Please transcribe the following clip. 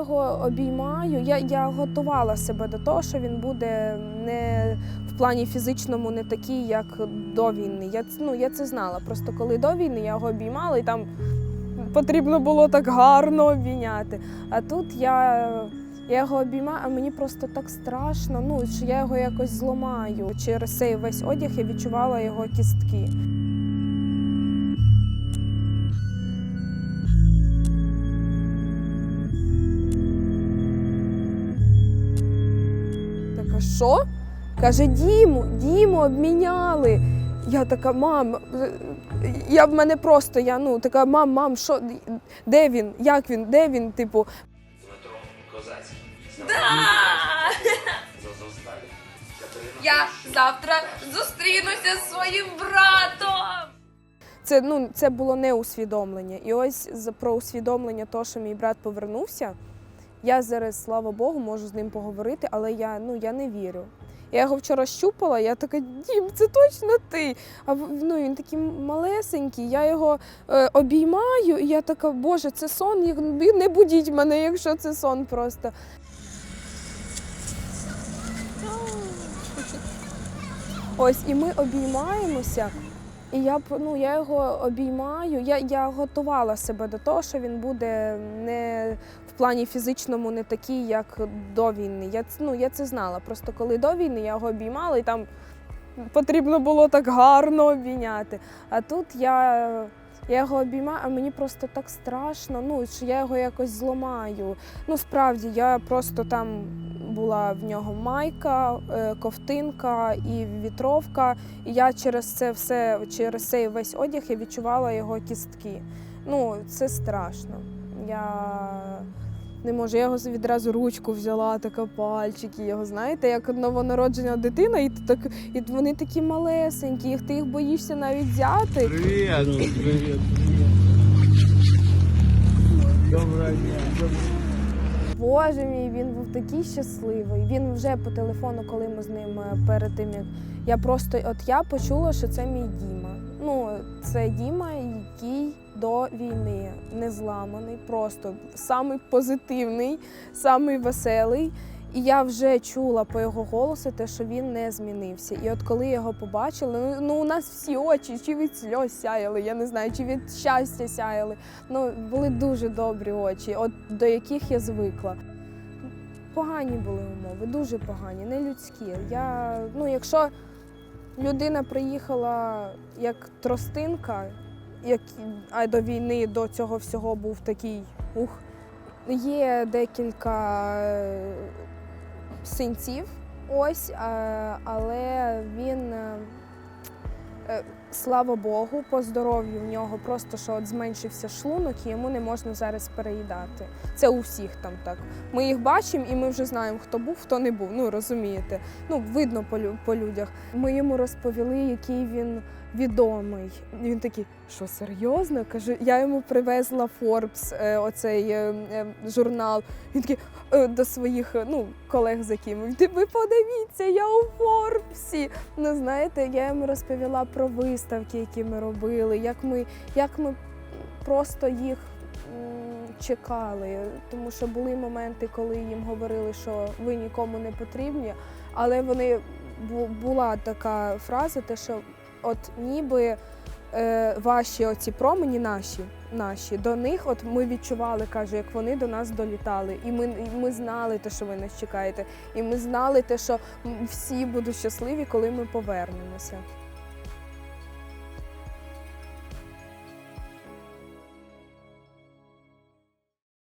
його обіймаю. Я, я готувала себе до того, що він буде не в плані фізичному не такий, як до війни. Я, ну, я це знала. Просто коли до війни я його обіймала, і там потрібно було так гарно обійняти. А тут я, я його обіймаю, а мені просто так страшно, ну, що я його якось зламаю. Через цей весь одяг я відчувала його кістки. Така, що? Каже, Діму, Діму обміняли. Я така, мам, я в мене просто, я ну така, мам, мам, що, де він? Як він? Де він? Типу, Дмитро Козацький. Я завтра зустрінуся зі своїм братом. це, ну, це було не усвідомлення. І ось про усвідомлення того, що мій брат повернувся. Я зараз, слава Богу, можу з ним поговорити, але я, ну, я не вірю. Я його вчора щупала, я така, Дім, це точно ти. А ну, він такий малесенький, я його е, обіймаю, і я така, Боже, це сон, не будіть мене, якщо це сон просто. Ось, і ми обіймаємося. І я ну, я його обіймаю. Я, я готувала себе до того, що він буде не в плані фізичному не такий, як до війни. Я, ну, я це знала. Просто коли до війни я його обіймала, і там потрібно було так гарно обійняти. А тут я, я його обіймаю, а мені просто так страшно, ну, що я його якось зламаю. Ну, справді, я просто там була в нього майка, е, ковтинка і вітровка. І я через це все, через цей весь одяг я відчувала його кістки. Ну, це страшно. Я не можу, я його відразу ручку взяла, така пальчики його, знаєте, як новонароджена дитина, і, так, і вони такі малесенькі, їх ти їх боїшся навіть взяти. Привет. Привет. Доброго дня. Боже мій, він був такий щасливий. Він вже по телефону, коли ми з ним е, перед тим як я просто от я почула, що це мій Діма. Ну, це Діма, який до війни не зламаний, просто самий позитивний, самий веселий. І я вже чула по його голосу те, що він не змінився. І от коли його побачили, ну, ну у нас всі очі чи від сльоз сяяли, я не знаю, чи від щастя сяяли. Ну, були дуже добрі очі, от до яких я звикла. Погані були умови, дуже погані, не людські. Я, ну, якщо людина приїхала як тростинка, як, а до війни до цього всього був такий ух. Є декілька синців, ось, е, але він. Слава Богу, по здоров'ю в нього просто що от зменшився шлунок, і йому не можна зараз переїдати. Це у всіх там так. Ми їх бачимо, і ми вже знаємо, хто був, хто не був. Ну розумієте. Ну видно по, по людях. Ми йому розповіли, який він відомий. Він такий, що серйозно? Каже, я йому привезла Forbes, е, оцей е, е, журнал. Він такий до своїх ну, колег за ким. Ви подивіться, я у Форбсі. Ну знаєте, я йому розповіла про виставки, які ми робили, як ми, як ми просто їх чекали. Тому що були моменти, коли їм говорили, що ви нікому не потрібні, але вони була така фраза, те, що от ніби. Е, ваші оці промені наші, наші до них, от ми відчували, кажу, як вони до нас долітали, і ми, і ми знали те, що ви нас чекаєте, і ми знали те, що всі будуть щасливі, коли ми повернемося.